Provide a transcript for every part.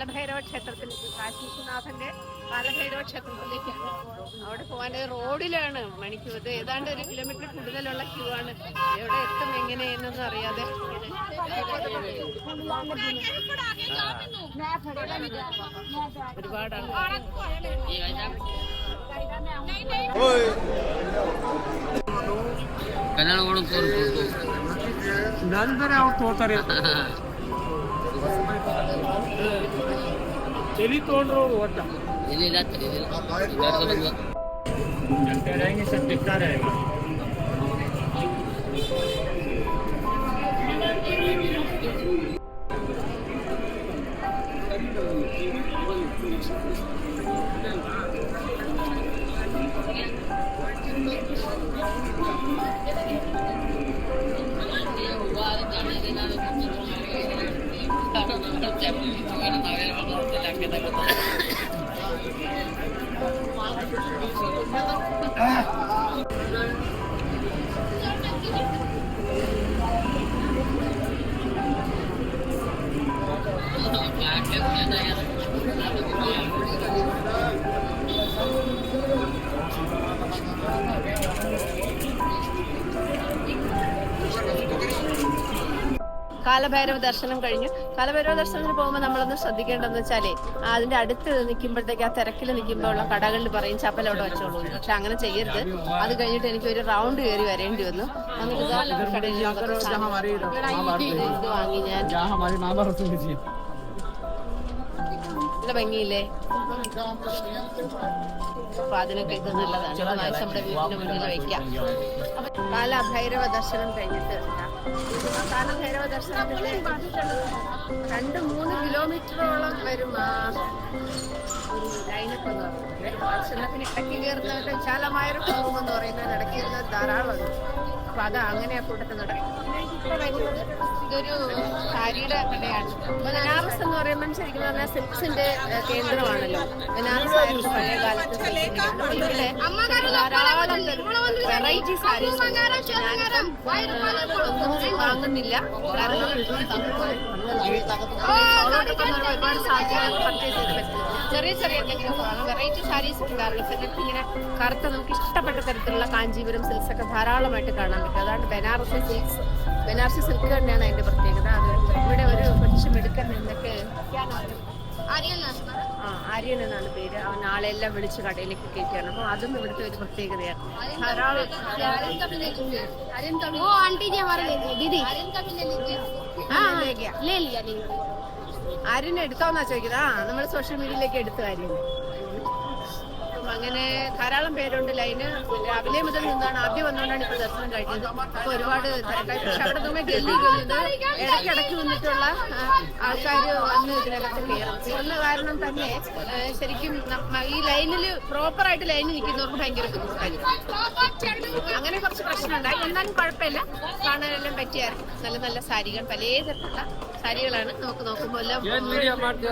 കാലഭൈരവ ക്ഷേത്രത്തിലേക്ക് കാശി വിശ്വനാഥന്റെ കാലഭൈരവ ക്ഷേത്രത്തിലേക്കാണ് അവിടെ പോകാൻ റോഡിലാണ് മണിക്കൂർ ഇത് ഏതാണ്ട് ഒരു കിലോമീറ്റർ കൂടുതലുള്ള ക്യൂ ആണ് എവിടെ എത്തും എങ്ങനെയെന്നൊന്നും അറിയാതെ ഒരുപാട് ആൾക്കാർ ಕನ್ನಡ ಒಳಗೆ ತೋರಿಸ್ಬೋದು ನಂತರ ಅವ್ರು ತೋತಾರೆ ತಲೆ ತೊಗೊಂಡ್ರು ಒಟ್ಟ. ಇಲ್ಲ ಇಲ್ಲ ತಲೆ ಇಲ್ಲ ಸರ್ ಬಿಡ್ತಾರೆ കാലഭൈരവ ദർശനം കഴിഞ്ഞു. കാലഭൈരവ ദർശനത്തിന് പോകുമ്പോൾ നമ്മളൊന്ന് ശ്രദ്ധിക്കേണ്ടതെന്ന് വെച്ചാലേ അതിന്റെ അടുത്ത് നിൽക്കുമ്പോഴത്തേക്ക് ആ തിരക്കിൽ നിൽക്കുമ്പോൾ ഉള്ള കടകളിൽ പറയും ചപ്പല അവിടെ വെച്ചോളൂ. പക്ഷെ അങ്ങനെ ചെയ്യരുത്. അത് കഴിഞ്ഞിട്ട് എനിക്ക് ഒരു റൗണ്ട് കയറി വരേണ്ടി വന്നു. അങ്ങനെ കടയിൽ വാങ്ങി ഞാൻ. നല്ല ഭംഗിയില്ലേ? അപ്പൊ അതിനൊക്കെ ഇത് നല്ലതാണ്. നമ്മുടെ വീടിന്റെ മുന്നിൽ വെക്കാം കാല ഭൈരവ ദർശനം കഴിഞ്ഞിട്ട് കാലഭൈരവ രണ്ട് മൂന്ന് കിലോമീറ്ററോളം വരും ദർശനത്തിന് ഇടയ്ക്ക് കയറുന്നവരുടെ വിശാലമായൊരു കുടുംബം എന്ന് പറയുന്നത് ഇടയ്ക്ക് കയറുന്നത് ധാരാളം അപ്പൊ അത് അങ്ങനെ ആ കൂട്ടത്തിൽ നടക്കും ഇതൊരു സാരിയുടെ കടയാണ് ബനാറസ് എന്ന് പറയുമ്പോൾ ശരിക്കും പറഞ്ഞാൽ സിൽക്സിന്റെ കേന്ദ്രമാണല്ലോ ബനാറസ് ആയിരുന്നു പഴയ കാലത്ത് silk ന്റെ. അപ്പൊ ഇവിടെ ധാരാളം വെറൈറ്റി സാരീസ് വാങ്ങുന്നില്ല കാരണം ഒരുപാട് സാരികൾ പർച്ചേസ് ചെയ്ത് പറ്റും ചെറിയ ചെറിയ എന്തെങ്കിലും വെറൈറ്റി സാരീസ് ഉണ്ടാവില്ല ചിലർക്ക് ഇങ്ങനെ കറുത്ത നമുക്ക് ഇഷ്ടപ്പെട്ട തരത്തിലുള്ള കാഞ്ചീപുരം സിൽക്സ് ഒക്കെ ധാരാളമായിട്ട് കാണാൻ പറ്റും. അതാണ് ബനാറസി സിൽക്സ് ബനാറസി സിൽക്ക് തന്നെയാണ് അതിന്റെ പ്രത്യേകത. അത് ഇവിടെ ഒരു കൊച്ചു മെടുക്കൻ എന്നൊക്കെ ആ ആര്യൻ എന്നാണ് പേര്. അവൻ ആളെല്ലാം വിളിച്ച് കടയിലേക്ക് കയറ്റിയാണ്. അപ്പോൾ അതും ഇവിടുത്തെ ഒരു പ്രത്യേകതയാണ്. ധാരാളം ആരും എടുക്കാമെന്നാ ചോദിക്കുന്നത്. ആ നമ്മൾ സോഷ്യൽ മീഡിയയിലേക്ക് എടുത്തു കാര്യം അങ്ങനെ ധാരാളം പേരുണ്ട് ലൈന്. രാവിലെ മുതൽ നിന്നാണ് ആദ്യം വന്നുകൊണ്ടാണ് ഇപ്പൊ ദർശനം കഴിക്കുന്നത് അപ്പോൾ ഒരുപാട് തിരക്കായി പക്ഷെ അവിടെ നിന്ന് ഡൽഹി കഴിഞ്ഞത് ഇടയ്ക്കിടയ്ക്ക് വന്നിട്ടുള്ള ആൾക്കാർ വന്ന് ഇതിനകത്ത് കയറും. ഉള്ള കാരണം തന്നെ ശരിക്കും ഈ ലൈനിൽ പ്രോപ്പർ ആയിട്ട് ലൈനിൽ നിൽക്കുന്നവർക്ക് ഭയങ്കര ബുദ്ധിമുട്ടായിരിക്കും. അങ്ങനെ കുറച്ച് പ്രശ്നമുണ്ടായി എന്നാലും കുഴപ്പമില്ല. കാണാനെല്ലാം പറ്റിയായിരുന്നു. നല്ല നല്ല സാരികൾ പലതരത്തിലുള്ള സാരികളാണ് നമുക്ക് നോക്കുമ്പോൾ എല്ലാം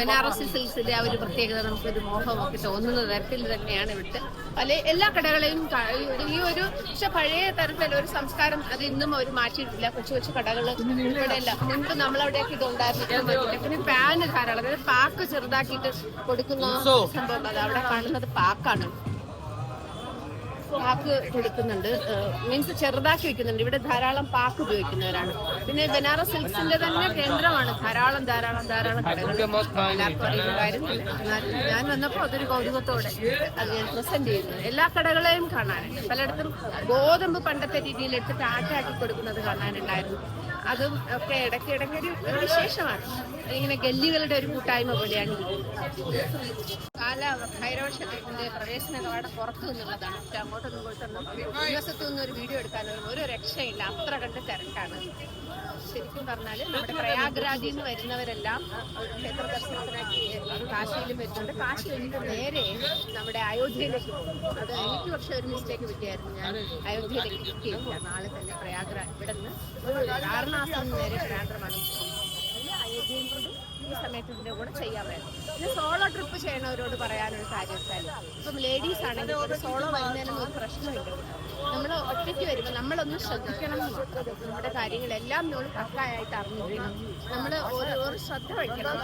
ബനാറസി സിൽസിന്റെ ആ ഒരു പ്രത്യേകത നമുക്കൊരു മോഹമൊക്കെ തോന്നുന്ന തരത്തിൽ തന്നെയാണ് ഇവിടുത്തെ പല എല്ലാ കടകളെയും ഈ ഒരു പക്ഷെ പഴയ തരത്തിൽ ഒരു സംസ്കാരം അത് ഇന്നും അവർ മാറ്റിയിട്ടില്ല. കൊച്ചു കൊച്ചു കടകൾ ഇവിടെ എല്ലാം മുൻപ് നമ്മളവിടെയൊക്കെ ഇത് ഉണ്ടായിരുന്നു പിന്നെ പാന് ധാരാളം. അതായത് പാക്ക് ചെറുതാക്കിയിട്ട് കൊടുക്കുന്ന സംഭവം അത് അവിടെ കാണുന്നത് പാക്കാണ്. പാക്ക് കൊടുക്കുന്നുണ്ട്. മീൻസ് ചെറുതാക്കി വെക്കുന്നുണ്ട്. ഇവിടെ ധാരാളം പാക്ക് ഉപയോഗിക്കുന്നവരാണ്. പിന്നെ ബനാറസ് സിൽക്സിന്റെ തന്നെ കേന്ദ്രമാണ്. ധാരാളം ധാരാളം ധാരാളം കാര്യമില്ല ഞാൻ വന്നപ്പോൾ അതൊരു കൗതുകത്തോടെ അത് ഞാൻ പ്രസന്റ് ചെയ്യുന്നു. എല്ലാ കടകളെയും കാണാനുണ്ട്. പലയിടത്തും ഗോതമ്പ് പണ്ടത്തെ രീതിയിൽ എടുത്തിട്ട് ആട്ടാക്കി കൊടുക്കുന്നത് കാണാനുണ്ടായിരുന്നു. അതും ഒക്കെ ഇടയ്ക്ക് ഇടയ്ക്ക് ഒരു വിശേഷമാണ്. ഇങ്ങനെ ഗല്ലികളുടെ ഒരു കൂട്ടായ്മ പോലെയാണ് കാല ഭൈരവക്ഷേത്രത്തിന്റെ പ്രവേശന കവാടം പുറത്തു നിന്നുള്ളതാണ്. അങ്ങോട്ടൊന്നും പോയിട്ടൊന്നും ദിവസത്തു നിന്ന് ഒരു വീഡിയോ എടുക്കാനൊന്നും ഒരു രക്ഷയില്ല. അത്ര കണ്ട് തിരക്കാണ്. ശരിക്കും പറഞ്ഞാൽ നമ്മുടെ പ്രയാഗ്രാജിൽ നിന്ന് വരുന്നവരെല്ലാം ക്ഷേത്ര ദർശനത്തിനായി കാശിയിലും വരുന്നുണ്ട് കാശി കഴിഞ്ഞിട്ട് നേരെ നമ്മുടെ അയോധ്യയിലേക്ക് പോകും. അത് എനിക്ക് പക്ഷെ ഒരു മിസ്റ്റേക്ക് പറ്റിയായിരുന്നു. ഞാൻ അയോധ്യയിലേക്ക് എത്തിയില്ല നാളെ തന്നെ പ്രയാഗ്രാജ് ഇവിടെ നിന്ന് കാരണാസം നേരെ ട്രാൻഡ്രമാണ് അയോധ്യയും കൊണ്ട് ഈ സമയത്ത് ഇതിന്റെ കൂടെ വേണം. പിന്നെ സോളോ ട്രിപ്പ് ചെയ്യണവരോട് പറയാനൊരു കാര്യം വെച്ചാൽ ഇപ്പം ലേഡീസ് ആണെങ്കിൽ സോളോ വരുന്നതിനും ഒരു പ്രശ്നമില്ല നമ്മൾ ഒറ്റയ്ക്ക് വരുമ്പോൾ നമ്മളൊന്ന് ശ്രദ്ധിക്കണം. നമ്മുടെ കാര്യങ്ങളെല്ലാം നമ്മൾ പക്കായിട്ട് അറിഞ്ഞിരിക്കണം. നമ്മൾ ഒരു ശ്രദ്ധ വയ്ക്കണം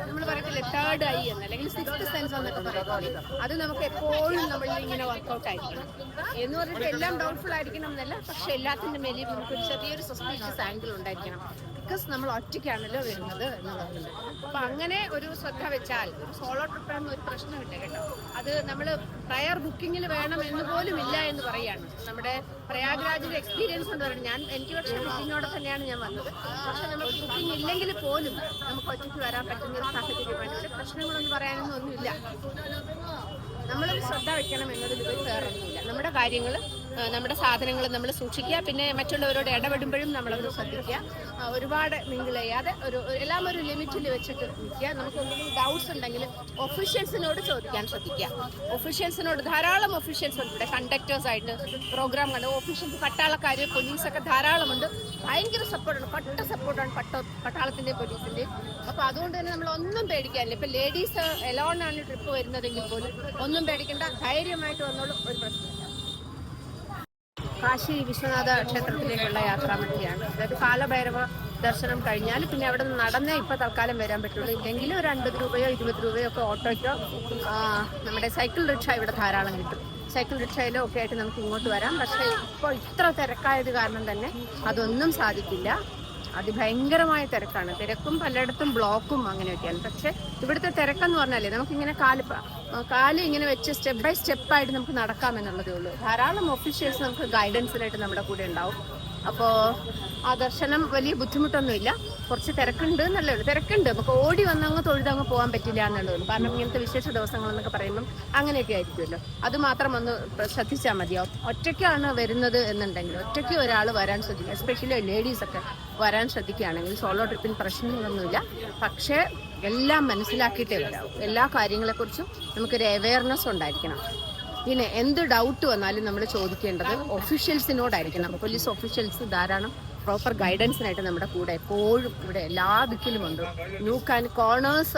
നമ്മൾ പറയത്തില്ല തേർഡ് ഐ എന്ന് അല്ലെങ്കിൽ സിക്സ്ത് സെൻസ് എന്നൊക്കെ പറയത്തില്ലേ അത് നമുക്ക് എപ്പോഴും നമ്മളിൽ ഇങ്ങനെ വർക്കൗട്ട് ആയിരിക്കണം. എന്ന് പറഞ്ഞിട്ട് എല്ലാം ഡൗട്ട്ഫുൾ ആയിരിക്കണം എന്നല്ല പക്ഷെ എല്ലാത്തിന്റെ മേലെയും നമുക്ക് ഒരു ചെറിയൊരു സസ്പീഷ്യസ് ആംഗിൾ ഉണ്ടായിരിക്കണം. ബിക്കോസ് നമ്മൾ ഒറ്റയ്ക്കാണല്ലോ വരുന്നത് എന്നുള്ളത്. അപ്പൊ അങ്ങനെ ഒരു ശ്രദ്ധ വെച്ചാൽ ഒരു സോളോ ട്രിപ്പാണെന്ന് ഒരു പ്രശ്നമില്ല കേട്ടോ. അത് നമ്മൾ പ്രയർ ബുക്കിങ്ങിൽ വേണം എന്ന് പോലും ഇല്ല എന്ന് പറയാണ്. നമ്മുടെ പ്രയാഗ്രാജിന്റെ എക്സ്പീരിയൻസ് എന്ന് പറയുന്നത് ഞാൻ എനിക്ക് പക്ഷേ ബുക്കിങ്ങോടെ തന്നെയാണ് ഞാൻ വന്നത്. പക്ഷെ നമുക്ക് ബുക്കിംഗ് ഇല്ലെങ്കിൽ പോലും നമുക്ക് ഒറ്റയ്ക്ക് വരാൻ പറ്റുന്ന ഒരു സാഹചര്യമാണ് ഇവിടെ പ്രശ്നങ്ങളൊന്നും പറയാനൊന്നും ഒന്നുമില്ല. നമ്മളൊരു ശ്രദ്ധ വെക്കണം എന്നതിൽ വേറെ വേറൊന്നുമില്ല. നമ്മുടെ കാര്യങ്ങൾ നമ്മുടെ സാധനങ്ങൾ നമ്മൾ സൂക്ഷിക്കുക. പിന്നെ മറ്റുള്ളവരോട് ഇടപെടുമ്പോഴും നമ്മളത് ശ്രദ്ധിക്കുക. ഒരുപാട് മിങ്കിൾ ചെയ്യാതെ ഒരു എല്ലാം ഒരു ലിമിറ്റിൽ വെച്ചിട്ട് നിൽക്കുക. നമുക്ക് എന്തെങ്കിലും ഡൗട്ട്സ് ഉണ്ടെങ്കിൽ ഒഫീഷ്യൽസിനോട് ചോദിക്കാൻ ശ്രദ്ധിക്കുക. ഒഫീഷ്യൽസിനോട് ധാരാളം ഒഫീഷ്യൽസ് ഉണ്ട്. ഇവിടെ കണ്ടക്ടേഴ്സ് ആയിട്ട് പ്രോഗ്രാം കണ്ട്. ഒഫീഷ്യൽസ് പട്ടാളക്കാർ പോലീസൊക്കെ ധാരാളമുണ്ട്. ഭയങ്കര സപ്പോർട്ടാണ് പട്ട സപ്പോർട്ടാണ് പട്ട പട്ടാളത്തിന്റെയും പോലീസിന്റെയും അപ്പോൾ അതുകൊണ്ട് തന്നെ നമ്മൾ ഒന്നും പേടിക്കാനില്ല. ഇപ്പം ലേഡീസ് എലോണാണ് ട്രിപ്പ് വരുന്നതെങ്കിൽ പോലും ഒന്നും പേടിക്കേണ്ട. ധൈര്യമായിട്ട് വന്നോളൂ. ഒരു പ്രശ്നമില്ല കാശി വിശ്വനാഥ ക്ഷേത്രത്തിലേക്കുള്ള യാത്രാമധ്യയാണ് അതായത് കാലഭൈരവ ദർശനം കഴിഞ്ഞാൽ പിന്നെ അവിടെ നിന്ന് നടന്നേ ഇപ്പോൾ തൽക്കാലം വരാൻ പറ്റുള്ളൂ. ഇല്ലെങ്കിൽ ഒരു അൻപത് രൂപയോ ഇരുപത് രൂപയോ ഒക്കെ ഓട്ടോയ്ക്കോ നമ്മുടെ സൈക്കിൾ റിക്ഷ ഇവിടെ ധാരാളം കിട്ടും. സൈക്കിൾ റിക്ഷയിലോ ഒക്കെ ആയിട്ട് നമുക്ക് ഇങ്ങോട്ട് വരാം. പക്ഷേ ഇപ്പോൾ ഇത്ര തിരക്കായത് കാരണം തന്നെ അതൊന്നും സാധിക്കില്ല. അതിഭയങ്കരമായ തിരക്കാണ്. തിരക്കും പലയിടത്തും ബ്ലോക്കും അങ്ങനെയൊക്കെയാണ്. പക്ഷെ ഇവിടുത്തെ തിരക്കെന്ന് പറഞ്ഞാലേ നമുക്കിങ്ങനെ കാൽ കാൽ ഇങ്ങനെ വെച്ച് സ്റ്റെപ്പ് ബൈ സ്റ്റെപ്പായിട്ട് നമുക്ക് നടക്കാം എന്നുള്ളതേ ഉള്ളൂ. ധാരാളം ഒഫീഷ്യൽസ് നമുക്ക് ഗൈഡൻസിലായിട്ട് നമ്മുടെ കൂടെ ഉണ്ടാവും. അപ്പോൾ ആ ദർശനം വലിയ ബുദ്ധിമുട്ടൊന്നുമില്ല. കുറച്ച് തിരക്കുണ്ട് എന്നല്ലേ തിരക്കുണ്ട്. നമുക്ക് ഓടി വന്ന് അങ്ങ് തൊഴുതങ്ങ് പോകാൻ പറ്റില്ല എന്നുള്ളത് കാരണം ഇങ്ങനത്തെ വിശേഷ ദിവസങ്ങൾ എന്നൊക്കെ പറയുമ്പം അങ്ങനെയൊക്കെ ആയിരിക്കുമല്ലോ. അത് മാത്രം ഒന്ന് ശ്രദ്ധിച്ചാൽ മതിയാവും ഒറ്റയ്ക്കാണ് വരുന്നത് എന്നുണ്ടെങ്കിൽ ഒറ്റയ്ക്ക് ഒരാൾ വരാൻ ശ്രദ്ധിക്കുക. എസ്പെഷ്യലി ലേഡീസ് ഒക്കെ വരാൻ ശ്രദ്ധിക്കുകയാണെങ്കിൽ സോളോ ട്രിപ്പിന് പ്രശ്നങ്ങളൊന്നുമില്ല. പക്ഷേ എല്ലാം മനസ്സിലാക്കിയിട്ടേ വരാവൂ. എല്ലാ കാര്യങ്ങളെക്കുറിച്ചും നമുക്കൊരു അവയർനെസ് ഉണ്ടായിരിക്കണം. പിന്നെ എന്ത് ഡൗട്ട് വന്നാലും നമ്മൾ ചോദിക്കേണ്ടത് ഒഫീഷ്യൽസിനോടായിരിക്കണം പോലീസ് ഒഫീഷ്യൽസ് ധാരാളം പ്രോപ്പർ ഗൈഡൻസിനായിട്ട് നമ്മുടെ കൂടെ എപ്പോഴും ഇവിടെ എല്ലാ ദിക്കിലുമുണ്ട്. ന്യൂക്ക് ആൻഡ് കോർണേഴ്സ്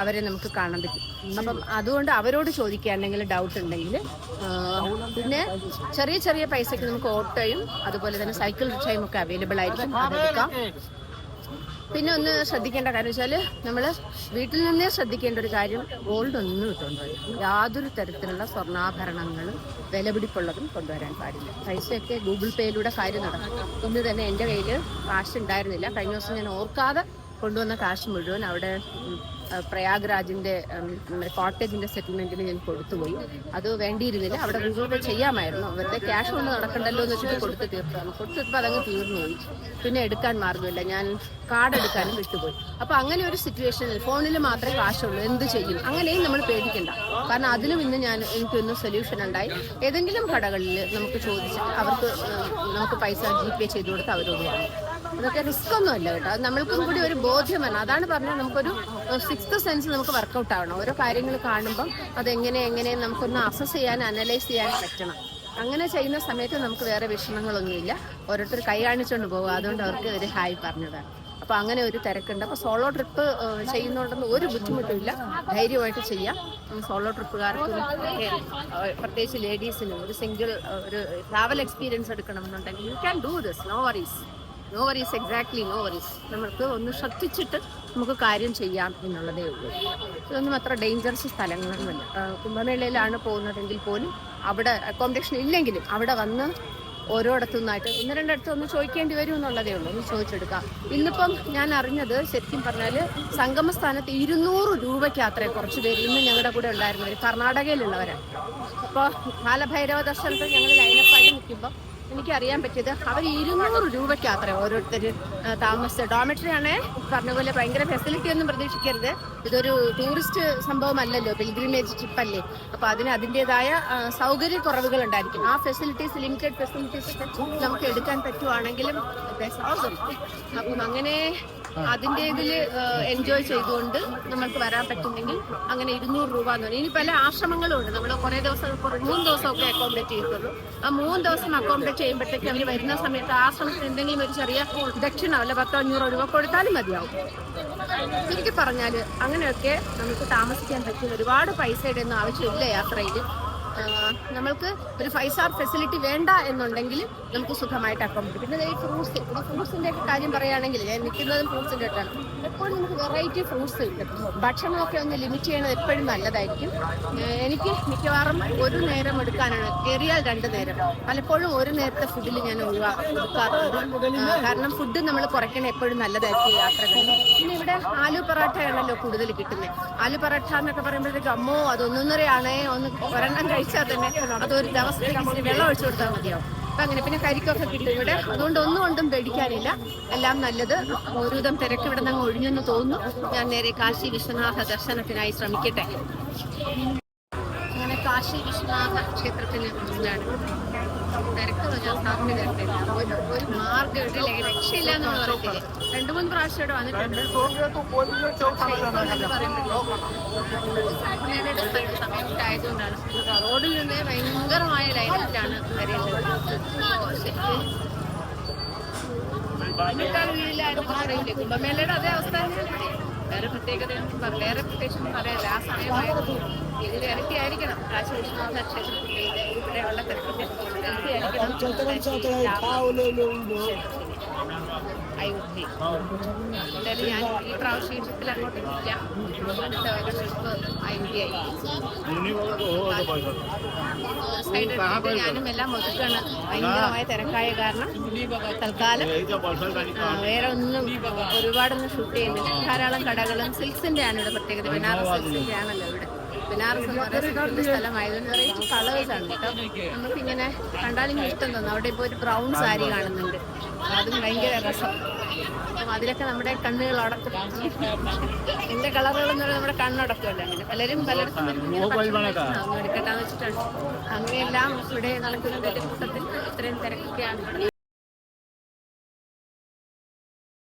അവരെ നമുക്ക് കാണാൻ പറ്റും. അപ്പം അതുകൊണ്ട് അവരോട് ചോദിക്കുക എന്തെങ്കിലും ഡൗട്ട് ഉണ്ടെങ്കിൽ പിന്നെ ചെറിയ ചെറിയ പൈസയ്ക്ക് നമുക്ക് ഓട്ടോയും അതുപോലെ തന്നെ സൈക്കിൾ റിക്ഷയും ഒക്കെ അവൈലബിൾ ആയിരിക്കും. പിന്നെ ഒന്ന് ശ്രദ്ധിക്കേണ്ട കാര്യം വെച്ചാൽ നമ്മൾ വീട്ടിൽ നിന്നേ ശ്രദ്ധിക്കേണ്ട ഒരു കാര്യം ഗോൾഡ് ഒന്നും ഇട്ടുകൊണ്ട് യാതൊരു തരത്തിലുള്ള സ്വർണാഭരണങ്ങളും വിലപിടിപ്പുള്ളതും കൊണ്ടുവരാൻ പാടില്ല. പൈസയൊക്കെ ഗൂഗിൾ പേയിലൂടെ കാര്യം നടക്കും. ഇന്ന് തന്നെ എന്റെ കയ്യിൽ കാശ് ഉണ്ടായിരുന്നില്ല. കഴിഞ്ഞ ദിവസം ഞാൻ ഓർക്കാതെ കൊണ്ടുവന്ന കാശ് മുഴുവൻ അവിടെ പ്രയാഗ്രാജിന്റെ കോട്ടേജിന്റെ സെറ്റിൽമെന്റിന് ഞാൻ കൊടുത്തുപോയി. അത് വേണ്ടിയിരുന്നില്ല. അവിടെ ഗൂഗിൾ ചെയ്യാമായിരുന്നു. അവരുടെ ക്യാഷ് കൊണ്ട് നടക്കണ്ടല്ലോ എന്ന് വെച്ചിട്ട് കൊടുത്ത് തീർത്തു കൊടുത്തിട്ട് അതങ്ങ് തീർന്നുപോയി. പിന്നെ എടുക്കാൻ മാർഗമില്ല ഞാൻ കാർഡ് എടുക്കാനും വിട്ടുപോയി. അപ്പൊ അങ്ങനെ ഒരു സിറ്റുവേഷനിൽ ഫോണിൽ മാത്രമേ കാശുള്ളൂ. എന്ത് ചെയ്യും? അങ്ങനെയും നമ്മൾ പേടിക്കണ്ട. കാരണം അതിലും ഇന്ന് ഞാൻ എനിക്കൊന്ന് സൊല്യൂഷൻ ഉണ്ടായി. ഏതെങ്കിലും കടകളിൽ നമുക്ക് ചോദിച്ചിട്ട് അവർക്ക് നമുക്ക് പൈസ ജി പേ ചെയ്ത് കൊടുത്ത് അവരോട് അതൊക്കെ റിസ്ക് ഒന്നും അല്ല കേട്ടോ നമ്മൾക്കും കൂടി ഒരു ബോധ്യമാണ് അതാണ് പറഞ്ഞാൽ നമുക്കൊരു സിക്സ്ത് സെൻസ് നമുക്ക് വർക്കൗട്ട് ആവണം. ഓരോ കാര്യങ്ങൾ കാണുമ്പം അതെങ്ങനെ എങ്ങനെ നമുക്കൊന്ന് അസസ് ചെയ്യാൻ അനലൈസ് ചെയ്യാൻ പറ്റണം. അങ്ങനെ ചെയ്യുന്ന സമയത്ത് നമുക്ക് വേറെ വിഷമങ്ങളൊന്നുമില്ല. ഓരോരുത്തർ കൈ കാണിച്ചുകൊണ്ട് പോകുക അതുകൊണ്ട് അവർക്ക് ഒരു ഹായ് പറഞ്ഞതാണ്. അപ്പോൾ അങ്ങനെ ഒരു തിരക്കുണ്ട്. അപ്പോൾ സോളോ ട്രിപ്പ് ചെയ്യുന്നതുകൊണ്ടൊന്നും ഒരു ബുദ്ധിമുട്ടുമില്ല. ധൈര്യമായിട്ട് ചെയ്യാം. സോളോ ട്രിപ്പുകാർക്കും പ്രത്യേകിച്ച് ലേഡീസിനും ഒരു സിംഗിൾ ഒരു travel experience എടുക്കണമെന്നുണ്ടെങ്കിൽ you can do this no worries no worries exactly no worries നമുക്ക് ഒന്ന് ശ്രദ്ധിച്ചിട്ട് നമുക്ക് കാര്യം ചെയ്യാം എന്നുള്ളതേ ഉള്ളൂ. ഇതൊന്നും അത്ര ഡേഞ്ചറസ് സ്ഥലങ്ങളൊന്നുമില്ല. കുംഭമേളയിലാണ് പോകുന്നതെങ്കിൽ പോലും അവിടെ അക്കോമഡേഷൻ ഇല്ലെങ്കിലും അവിടെ വന്ന് ഓരോയിടത്തു നിന്നായിട്ട് ഒന്ന് രണ്ടിടത്ത് ഒന്ന് ചോദിക്കേണ്ടി വരും എന്നുള്ളതേ ഉള്ളൂ. ഒന്ന് ചോദിച്ചെടുക്കാം. ഇന്നിപ്പം ഞാൻ അറിഞ്ഞത് ശരിക്കും പറഞ്ഞാൽ സംഗമസ്ഥാനത്ത് ഇരുന്നൂറ് രൂപയ്ക്ക് അത്രേ കുറച്ച് പേര് ഇന്ന് ഞങ്ങളുടെ കൂടെ ഉണ്ടായിരുന്നവർ കർണാടകയിലുള്ളവരാണ്. അപ്പോൾ കാലഭൈരവ ദർശനത്തിൽ ഞങ്ങൾ ലൈനപ്പായി നിൽക്കുമ്പോൾ എനിക്കറിയാൻ പറ്റിയത് അവർ ഇരുന്നൂറ് രൂപയ്ക്ക് അത്ര ഓരോരുത്തർ താമസിച്ച ഡോമിറ്ററി ആണേ പറഞ്ഞ പോലെ ഭയങ്കര ഫെസിലിറ്റി ഒന്നും പ്രതീക്ഷിക്കരുത്. ഇതൊരു ടൂറിസ്റ്റ് സംഭവമല്ലല്ലോ പിൽഗ്രിമേജ് ട്രിപ്പ് അല്ലേ? അപ്പൊ അതിന് അതിന്റെതായ സൗകര്യ കുറവുകൾ ഉണ്ടായിരിക്കും ആ ഫെസിലിറ്റീസ് ലിമിറ്റഡ് ഫെസിലിറ്റീസ് നമുക്ക് എടുക്കാൻ പറ്റുവാണെങ്കിലും. അപ്പം അങ്ങനെ അതിന്റെ ഇതിൽ എൻജോയ് ചെയ്തുകൊണ്ട് നമ്മൾക്ക് വരാൻ പറ്റുന്നെങ്കിൽ അങ്ങനെ ഇരുന്നൂറ് രൂപ എന്ന് പറയും ഇനി പല ആശ്രമങ്ങളും ഉണ്ട് നമ്മൾ കുറേ ദിവസം മൂന്ന് ദിവസമൊക്കെ അക്കോമഡേറ്റ് ചെയ്തിട്ടുള്ളൂ ആ മൂന്ന് ദിവസം അക്കോമഡേറ്റ് ചെയ്യുമ്പോഴത്തേക്ക് അവർ വരുന്ന സമയത്ത് ആശ്രമത്തിന് എന്തെങ്കിലും ഒരു ചെറിയ ദക്ഷിണ അല്ല പത്തോ അഞ്ഞൂറോ രൂപ കൊടുത്താലും മതിയാവും. ചുരുക്കി പറഞ്ഞാൽ അങ്ങനെയൊക്കെ നമുക്ക് താമസിക്കാൻ പറ്റും ഒരുപാട് പൈസയുടെ ഒന്നും ആവശ്യമില്ല യാത്രയിൽ നമ്മൾക്ക് ഒരു ഫൈവ് സ്റ്റാർ ഫെസിലിറ്റി വേണ്ട എന്നുണ്ടെങ്കിൽ നമുക്ക് സുഖമായിട്ട് അക്കോമഡേറ്റ് പിന്നെ ഈ ഫ്രൂട്ട്സ് ഇവിടെ ഫ്രൂട്ട്സിന്റെ ഒക്കെ കാര്യം പറയുകയാണെങ്കിൽ ഞാൻ നിൽക്കുന്നതും ഫ്രൂട്ട്സിന്റെ അടുത്താണ് എപ്പോഴും നമുക്ക് വെറൈറ്റി ഫ്രൂട്ട്സ് കിട്ടും ഭക്ഷണമൊക്കെ ഒന്ന് ലിമിറ്റ് ചെയ്യുന്നത് എപ്പോഴും നല്ലതായിരിക്കും. എനിക്ക് മിക്കവാറും ഒരു നേരം എടുക്കാനാണ്. ഏറിയാൽ രണ്ട് നേരം. പലപ്പോഴും ഒരു നേരത്തെ ഫുഡിൽ ഞാൻ ഒഴിവാക്കാറുണ്ട് കാരണം ഫുഡ് നമ്മൾ കുറയ്ക്കണം എപ്പോഴും നല്ലതായിരിക്കും യാത്രകൾ. പിന്നെ ഇവിടെ ആലു പൊറോട്ടയാണല്ലോ കൂടുതൽ കിട്ടുന്നത്. ആലു പൊറോട്ട എന്നൊക്കെ പറയുമ്പോഴത്തേക്ക് അമ്മോ അത് ഒന്നൊന്നരയാണേ ഒന്ന് ഒരെണ്ണം കഴിച്ചാൽ തന്നെ അതൊരു ദിവസത്തേക്ക് വെള്ളം ഒഴിച്ചു കൊടുത്താൽ മതിയാവും. അപ്പൊ അങ്ങനെ പിന്നെ കരിക്കൊക്കെ കിട്ടും ഇവിടെ. അതുകൊണ്ട് ഒന്നും കൊണ്ടും പേടിക്കാനില്ല. എല്ലാം നല്ലത്. ഒരുവിധം തിരക്ക് ഇവിടെ നിന്ന് ഒഴിഞ്ഞെന്ന് തോന്നുന്നു. ഞാൻ നേരെ കാശി വിശ്വനാഥ ദർശനത്തിനായി ശ്രമിക്കട്ടെ. അങ്ങനെ കാശി വിശ്വനാഥ ക്ഷേത്രത്തിന് മുന്നിലാണ് തിരക്ക് ഞാൻ സാധ്യതയുണ്ട് ഒരു ഒരു മാർഗം രക്ഷയില്ല എന്ന് പറയത്തില്ലേ രണ്ടു മൂന്ന് പ്രാവശ്യം ഇവിടെ വന്നിട്ടുണ്ട് സമയത്തായതുകൊണ്ടാണ് റോഡിൽ നിന്ന് ഭയങ്കരമായ ലൈനത്തിലാണ് വരേണ്ടത് അറിയില്ലേ കുംഭമേളയുടെ അതേ അവസ്ഥ തന്നെയാണ്. വേറെ പ്രത്യേകതയൊന്നും വേറെ പ്രത്യേകിച്ചൊന്നും പറയാനില്ല ആ സമയമായിരുന്നു ഇതിൽ ഇരട്ടിയായിരിക്കണം കാശി തിരക്കിന്റെ ഇരട്ടിയായിരിക്കണം അയോധ്യ എന്തായാലും ഞാൻ ഈ പ്രാവശ്യം ഞാനും എല്ലാം ഒതുക്കാണ് ഭയങ്കരമായ തിരക്കായ കാരണം തൽക്കാലം വേറെ ഒന്നും ഒരുപാടൊന്നും ഷൂട്ട് ചെയ്യുന്നില്ല ധാരാളം കടകളും സിൽക്സിന്റെ ആണ് ഇവിടെ പ്രത്യേകത. ബനാറസ് സിൽക്സിന്റെ ആണല്ലോ ബനാറസ് എന്ന് പറയുന്ന സ്ഥലമായതുകൊണ്ട് വെറൈറ്റി കളേഴ്സ് ആണ് കേട്ടോ. നമുക്കിങ്ങനെ കണ്ടാലും ഇഷ്ടം തോന്നും. അവിടെ ഇപ്പോൾ ഒരു ബ്രൗൺ സാരി കാണുന്നുണ്ട്. അതും ഭയങ്കര രസം. അപ്പം അതിലൊക്കെ നമ്മുടെ കണ്ണുകൾ അടക്കും. എന്റെ കളറുകൾ എന്ന് പറയുന്നത് നമ്മുടെ കണ്ണടക്കുമല്ലോ അങ്ങനെ. പലരും പലയിടത്തും എടുക്കട്ടാന്ന് വെച്ചിട്ടാണ് അങ്ങനെയെല്ലാം ഇവിടെ നടക്കുന്ന കൂട്ടത്തിൽ ഇത്രയും തിരക്കൊക്കെയാണ്